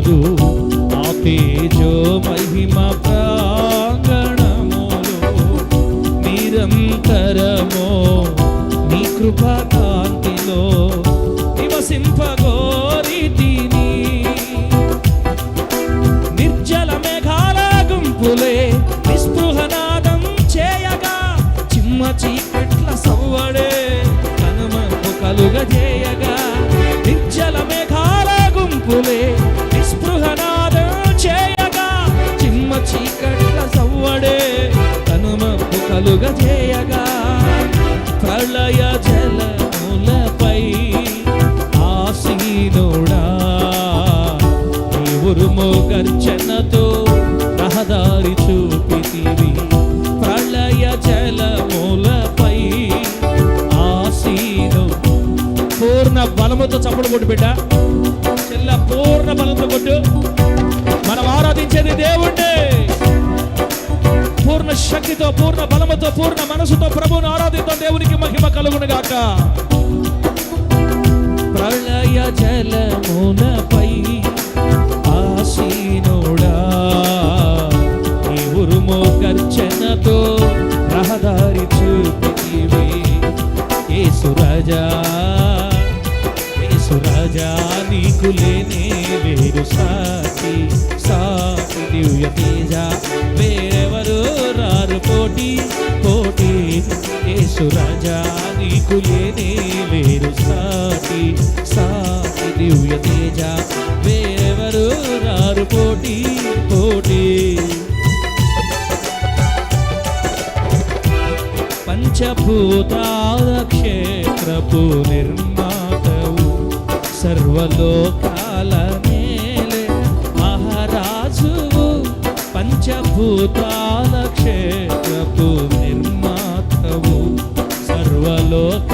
భద్రత ఆ తేజో మహిమ ప్రాంగణములో నిరంతరము నీ కృపకాంతిలో నివసింపగోరితిని. నిర్జల మేఘాల గుంపులే నిస్పృహనాదం చేయగా చిమ్మ చీకట్ల సవ్వడే కనుమకు కలుగజేయగా నిర్జల మేఘాల గుంపులే కలుగజేయగా ప్రళయ జలములపై ఆసీనుడా ఉరుము గర్జనతో రహదారి చూపితివి. ప్రళయ జలములపై ఆసీను పూర్ణ బలముతో చప్పుడు కొట్టు బిడ్డ. చెల్ల పూర్ణ బలంతో కొట్టు. మనం ఆరాధించేది దేవుడే పూర్ణ శక్తితో పూర్ణ హృదయంతో పూర్ణ మనసుతో ప్రభువును ఆరాధిద్దాం. దేవునికి మహిమ కలుగును గాక ప్రళయ జలమునపై ఆసీనుడా. ఈ ఉరుము గర్జనతో రహదారి చూపితివి ఏసురాజా ఏసురాజా నీకు లేనే వేరు సాటి సాటి దివ్య తేజ. కోటి కోటి పోటీ ఏసురాజా నీకు లేనే లేరు సాటి సాటి దివ్య తేజ. వేరెవరు రారు పోటీ పోటీ పంచభూతాల క్షేత్రపు నిర్మాతవు సర్వలోకాల నేలే మహారాజువు. పంచభూతాల నిర్మాతవు సర్వలోక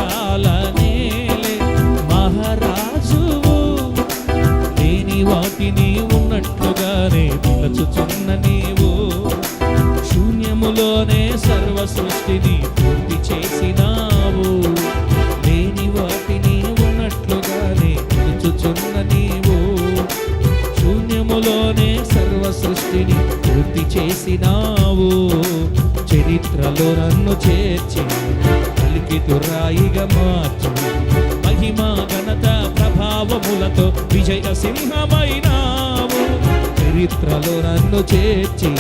విజయ సింహమైనావు. చరిత్రలో నన్ను చేర్చి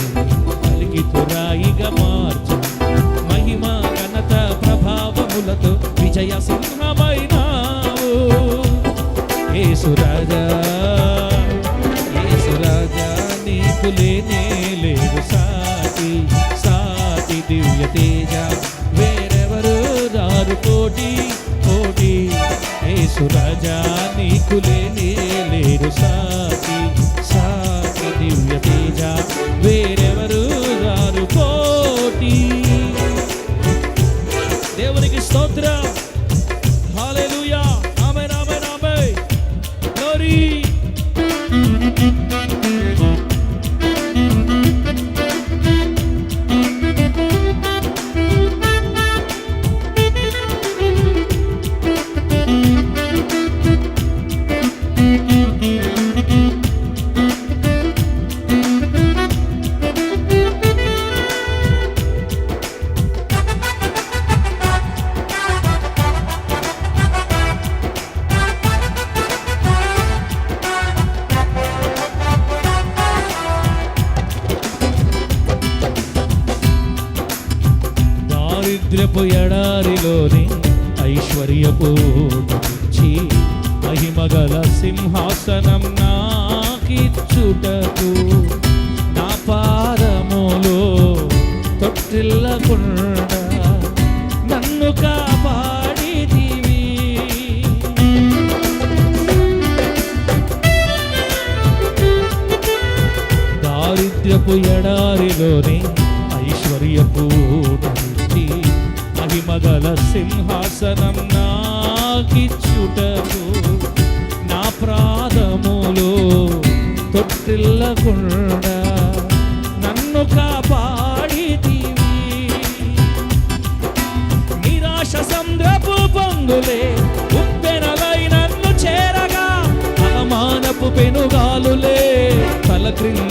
కలిగి తురాయిగా మార్చు. మహిమ ఘనత ప్రభావములతో విజయ సింహమైనావు. ఏసురాజా ఏసురాజా నీకు లేనే లేదు సాటి సాటి దివ్య తేజ. వేరెవరు రారు కోటి కోటి ఏసురాజా నీకు లేరు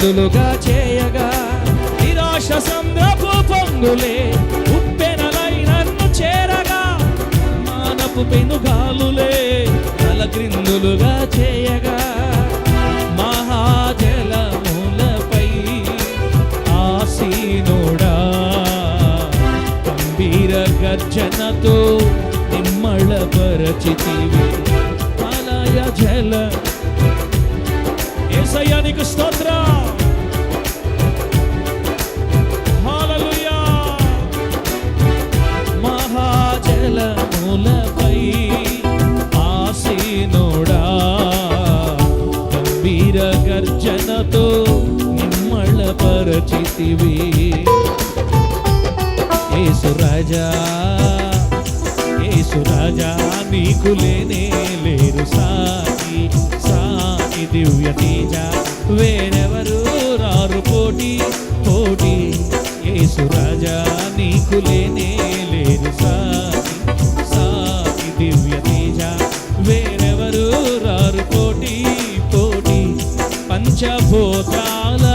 బదులుగా చేయగా నిరాశ సంద్రపు పొంగులే ఉప్పెనలై నన్ను చేరగా మానపు పెనుగాలులే తలగ్రిందులుగా చేయగా మహాజలములపై ఆసీనుడా. గంభీర అలయ జల. చేసివి. ఏసు రాజా ఏసు నీకు లేనే లేరు సాయి సాయి దివ్య తేజ వేరెవరు రారు పోటీ పోటీ. ఏసు రాజా నీకు లేనే లేరు సాయి సాయి దివ్య తేజ వేరెవరు రారు పోటీ పోటీ. పంచభూతాల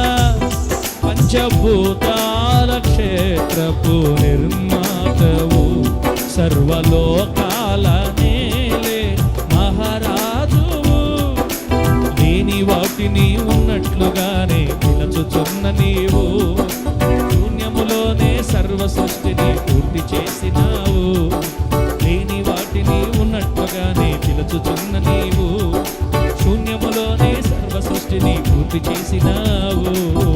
సర్వభూతాల క్షేత్రపు నిర్మాతవు సర్వలోకాల నేలే మహారాజువు. లేని వాటిని ఉన్నట్లుగానే నిలచుచున్న నీవు శూన్యములోనే సర్వ సృష్టిని పూర్తి చేసినావు. లేని వాటిని ఉన్నట్లుగానే నిలచుచున్న నీవు శూన్యములోనే సర్వ సృష్టిని పూర్తి చేసినావు.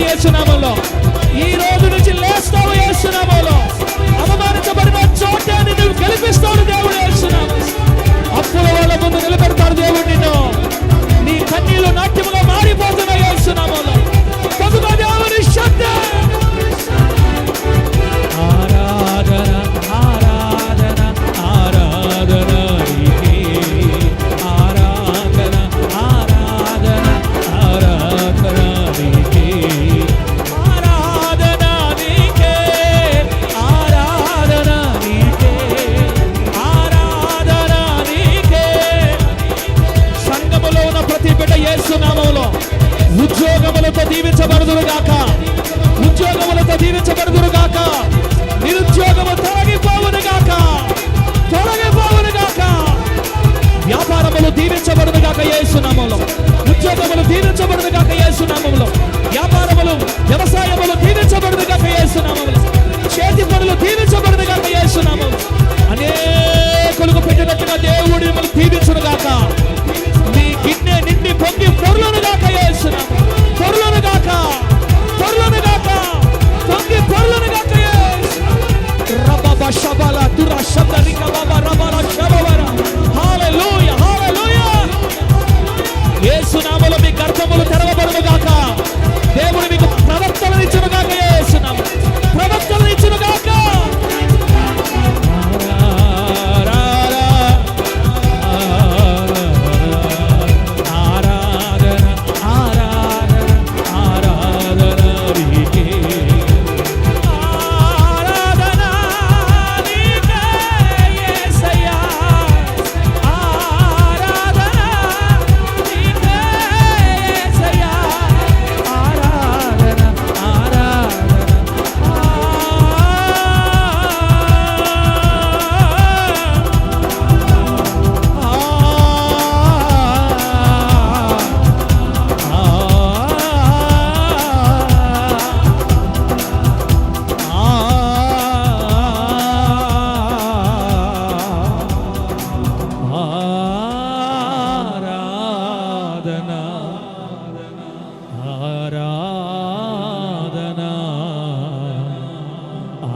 లేపుతున్నాడు యేసునామంలో. ఈ రోజు నుంచి లేస్తావు యేసునామంలో. అవమానించబడిన చోట నిన్ను గెలిపిస్తాడు కాక ఏసునామంలో ఉద్యోగములు దీవించబడును కాక ఏసునామంలో వ్యాపారములు వ్యవసాయములు దీవించబడును కాక ఏసునామంలో చేతి పనులు దీవించబడును కాక ఏసునామంలో అనేకులకు పెట్టినట్టుగా దేవుడు మిమ్మల్ని దీవించును గాక. మీ గిన్నె నిండి పొంగి పొరులను గాక యేసునామం పొరులను గాక.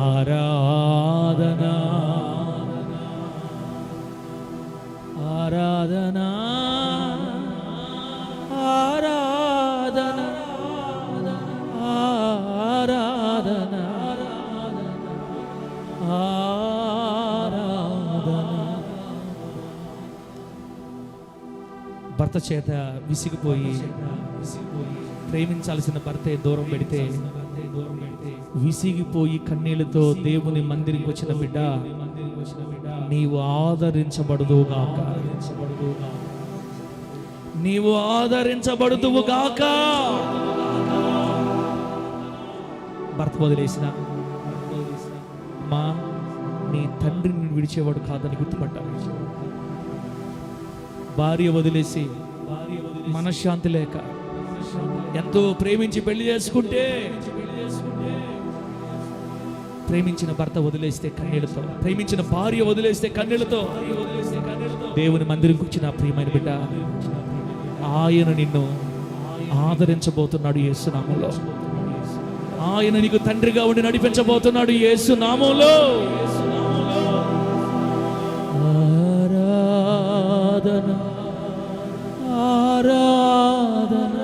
ఆరాధన ఆరాధన ఆరాధన ఆరాధన ఆరాధన భర్త చేత విసిగిపోయి ప్రేమించాల్సిన భర్తే దూరం పెడితే విసిగిపోయి కన్నీళ్ళతో దేవుని మందిరికి వచ్చిన బిడ్డ నీవు ఆదరించబడుదువుగాక నీవు ఆదరించబడుదువుగాక భర్త వదిలేసిన మా నీ తండ్రి విడిచేవాడు కాదని గుర్తుపట్టాలి. భార్య వదిలేసి మనశ్శాంతి లేక ఎంతో ప్రేమించి పెళ్ళి చేసుకుంటే ప్రేమించిన భర్త వదిలేస్తే కన్నీళ్ళతో ప్రేమించిన భార్య వదిలేస్తే కన్నీళ్ళతో దేవుని మందిరంకి వచ్చిన ప్రియమైన బిడ్డ ఆయన నిన్ను ఆదరించబోతున్నాడు యేసునామంలో. ఆయన నీకు తండ్రిగా ఉండి నడిపించబోతున్నాడు యేసునామంలో. ఆరాధన ఆరాధన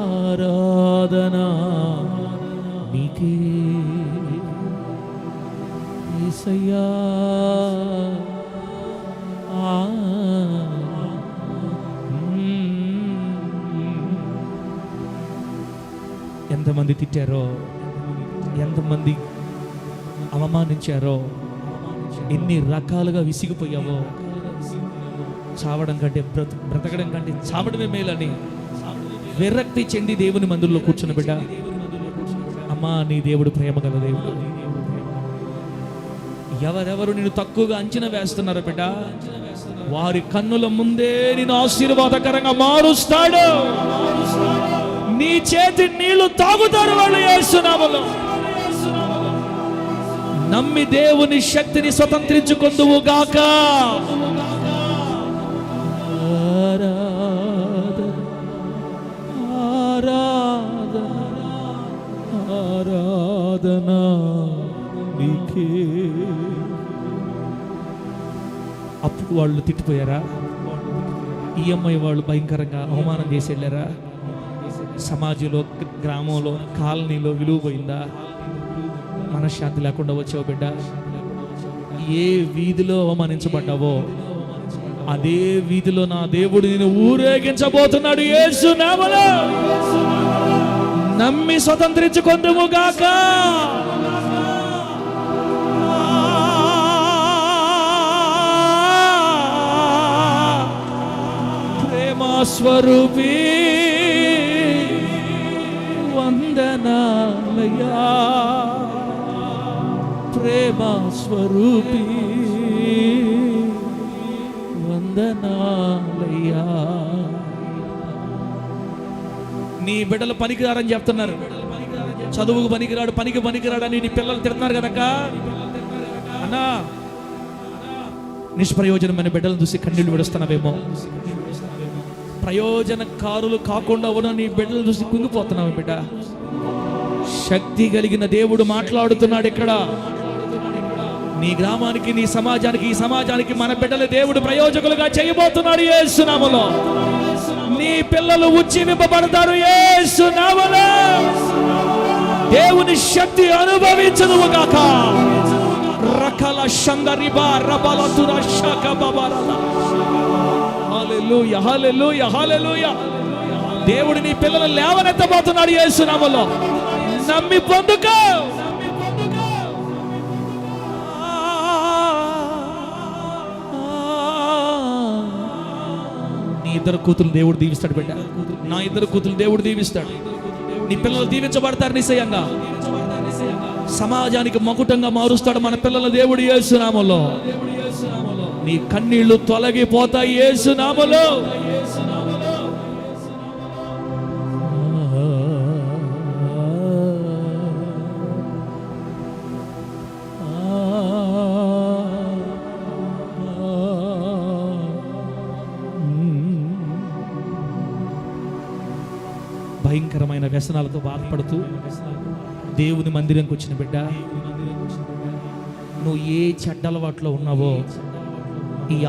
ఆరాధన నీకే యేసయ్యా ఆ. ఎంతమంది తిట్టారో ఎంతమంది అవమానించారో ఎన్ని రకాలుగా విసిగిపోయావో చావడం కంటే బ్రత బ్రతకడం కంటే చావడమే మేలని విరక్తి చెంది దేవుని మందుల్లో కూర్చున్న బిడ్డ. అమ్మా నీ దేవుడు ప్రేమ గల దేవుడు. ఎవరెవరు నేను తక్కువగా అంచనా వేస్తున్నారు బిడ్డ? వారి కన్నుల ముందే నేను ఆశీర్వాదకరంగా మారుస్తాడు. నీ చేతి నీళ్ళు తాగుతారు వాళ్ళు వేస్తున్నాములో నమ్మి దేవుని శక్తిని స్వతంత్రించుకుందువు గాక. ఆరాధన ఆరాధన. నీకే. అప్పుడు వాళ్ళు తిట్టిపోయారా? ఈఎంఐ వాళ్ళు భయంకరంగా అవమానం చేసి వెళ్ళారా సమాజంలో గ్రామంలో కాలనీలో విలువ పోయిందా? మనశ్శాంతి లేకుండా వచ్చావు బిడ్డ. ఏ వీధిలో అవమానించబడ్డావో అదే వీధిలో నా దేవుడు నేను ఊరేగించబోతున్నాడు. యేసు నామలో నమ్మి స్వతంత్రించుకుందుము గాక. స్వరూపి వందనాలయా. ప్రేమ స్వరూపి వందనాలయ్యా నీ బిడ్డలు పనికిరారని చెప్తున్నారు. చదువుకు పనికిరాడు పనికి పనికిరాడని నీ పిల్లలు తిడుతున్నారు కనుక. అన్నా నిష్ప్రయోజనమైన బిడ్డలను చూసి కన్నీళ్ళు విడుస్తున్నావేమో. ప్రయోజనకారులు కాకుండా ఉన్న నీ బిడ్డలు చూసి కుంగిపోతున్నావు బిడ్డ. శక్తి కలిగిన దేవుడు మాట్లాడుతున్నాడు ఇక్కడ. నీ గ్రామానికి నీ సమాజానికి ఈ సమాజానికి మన బిడ్డల దేవుడు ప్రయోజకులుగా చేయబోతున్నాడు ఏసునామలో నీ పిల్లలు ఉజ్జీవింపబడతారు ఏసునామలో దేవుని శక్తి అనుభవించదువు గాక రకల శంగరిబా రబల తుర శక బబరల హల్లెలూయా హల్లెలూయా హల్లెలూయా దేవుడు నీ పిల్లలు లేవనెత్తబోతున్నాడు యేసునామలో. నమ్మి పొందుకో. నీ ఇద్దరు కూతురు దేవుడు దీవిస్తాడు బిడ్డ. నా ఇద్దరు కూతురు దేవుడు దీవిస్తాడు. నీ పిల్లలు దీవించబడతారు నిశ్చయంగా. సమాజానికి మకుటంగా మారుస్తాడు మన పిల్లల దేవుడు యేసునామలో. నీ కన్నీళ్ళు తొలగిపోతాయి యేసునామలో భయంకరమైన వ్యసనాలతో బాధపడుతూ దేవుని మందిరంకి వచ్చిన బిడ్డ నువ్వు ఏ చెడ్డ అలవాట్లో ఉన్నావో ఈ